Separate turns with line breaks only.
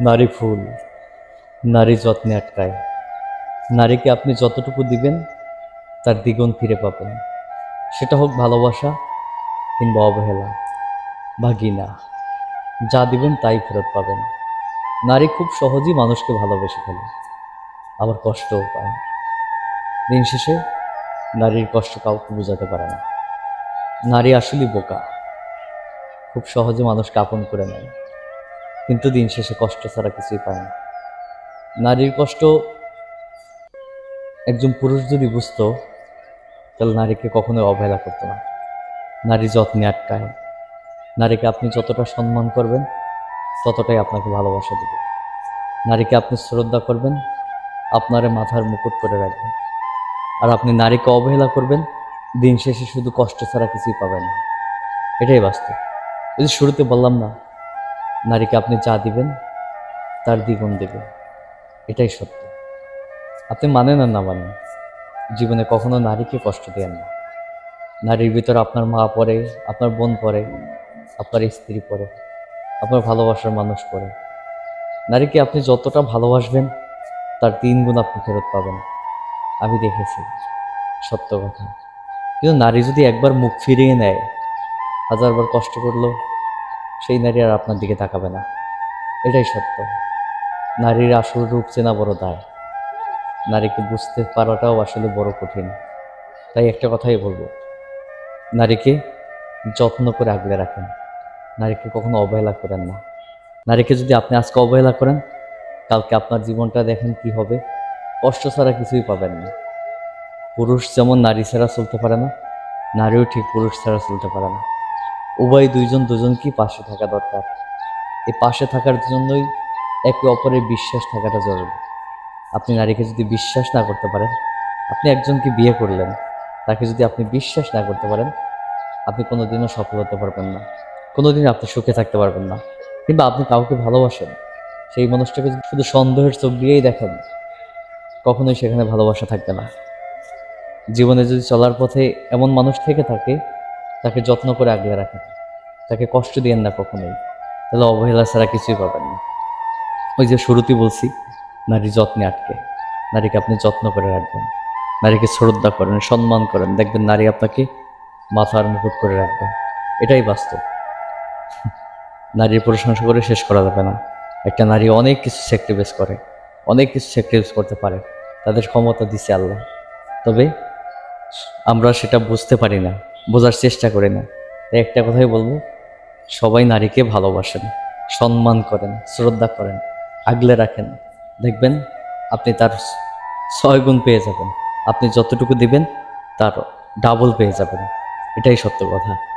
নারী ফুল, নারী যত্নে আটকায়। নারীকে আপনি যতটুকু দিবেন, তার দ্বিগুণ ফিরে পাবেন। সেটা হোক ভালোবাসা কিংবা অবহেলা বা ঘৃণা যা দিবেন তাই ফেরত পাবেন। নারী খুব সহজেই মানুষকে ভালোবেসে ফেলে, আবার কষ্টও পায়। দিন শেষে নারীর কষ্ট কাউকে বোঝাতে পারে না। নারী আসলেই বোকা, খুব সহজে মানুষকে আপন করে নেয়। কিন্তু দিন শেষে কষ্ট ছাড়া কিছুই পায় না। নারীর কষ্ট একজন পুরুষ যদি বুঝতো, তাহলে নারীকে কখনোই অবহেলা করতো না। নারী যত্নে আটকায়। নারীকে আপনি যতটা সম্মান করবেন, ততটাই আপনাকে ভালোবাসা দেবে। নারীকে আপনি শ্রদ্ধা করবেন, আপনারে মাথার মুকুট করে রাখবেন। আর আপনি নারীকে অবহেলা করবেন, দিন শেষে শুধু কষ্ট ছাড়া কিছুই পাবেন না। এটাই বাস্তব। যে শুরুতে বললাম না নারীকে আপনি যা দিবেন, তার দ্বিগুণ দেবে। এটাই সত্য। আপনি মানেন আর না মানেন, জীবনে কখনো নারীকে কষ্ট দেন না। নারীর ভিতর আপনার মা পড়ে, আপনার বোন পড়ে, আপনার স্ত্রী পড়ে, আপনার ভালোবাসার মানুষ পড়ে। নারীকে আপনি যতটা ভালোবাসবেন, তার তিন গুণ আপনি ফেরত পাবেন। আমি দেখেছি, সত্য কথা। কিন্তু নারী যদি একবার মুখ ফিরিয়ে নেয়, হাজারবার কষ্ট করল সেই নারী আর আপনার দিকে তাকাবে না। এটাই সত্য। নারীর আসল রূপ চেনা বড় দায়। নারীকে বুঝতে পারাটাও আসলে বড় কঠিন। তাই একটা কথাই বলব। নারীকে যত্ন করে আগলে রাখেন। নারীকে কখনো অবহেলা করেন না। নারীকে যদি আপনি আজকে অবহেলা করেন, কালকে আপনার জীবনটা দেখেন কি হবে। কষ্ট ছাড়া কিছুই পাবেন না। পুরুষ যেমন নারী ছাড়া চলতে পারে না, নারীও ঠিক পুরুষ ছাড়া চলতে পারে না। উভয় দুইজন দুজনকেই পাশে থাকা দরকার। এই পাশে থাকার জন্যই একে অপরের বিশ্বাস থাকাটা জরুরি। আপনি নারীকে যদি বিশ্বাস না করতে পারেন, আপনি একজনকে বিয়ে করলেন, তাকে যদি আপনি বিশ্বাস না করতে পারেন, আপনি কোনোদিনও সফল হতে পারবেন না। কোনোদিন আপনি সুখে থাকতে পারবেন না। কিংবা আপনি কাউকে ভালোবাসেন, সেই মানুষটাকে যদি শুধু সন্দেহের চোখ দিয়েই দেখেন, কখনোই সেখানে ভালোবাসা থাকবে না। জীবনে যদি চলার পথে এমন মানুষ থেকে থাকে তাকে যত্ন করে আগলে রাখেন তাকে কষ্ট দিয়েন না কখনোই। তাহলে অবহেলা ছাড়া কিছুই পাবেন না। ওই যে শুরুতেই বলছি, নারী যত্নে আটকে। নারীকে আপনি যত্ন করে রাখবেন। নারীকে শ্রদ্ধা করেন, সম্মান করেন। দেখবেন নারী আপনাকে মাথার মুকুট করে রাখবে। এটাই বাস্তব। নারীর প্রশংসা করে শেষ করা যাবে না। একটা নারী অনেক কিছু স্যাক্রিফাইস করে, অনেক কিছু স্যাক্রিফাইস করতে পারে। তাদের ক্ষমতা দিছে আল্লাহ। তবে আমরা সেটা বুঝতে পারি না। বোঝার চেষ্টা করে না। তাই একটা কথাই বলব, সবাই নারীকে ভালোবাসেন, সম্মান করেন, শ্রদ্ধা করেন, আগলে রাখেন। দেখবেন আপনি তার ছয় গুণ পেয়ে যাবেন। আপনি যতটুকু দিবেন তার ডাবল পেয়ে যাবেন। এটাই সত্য কথা।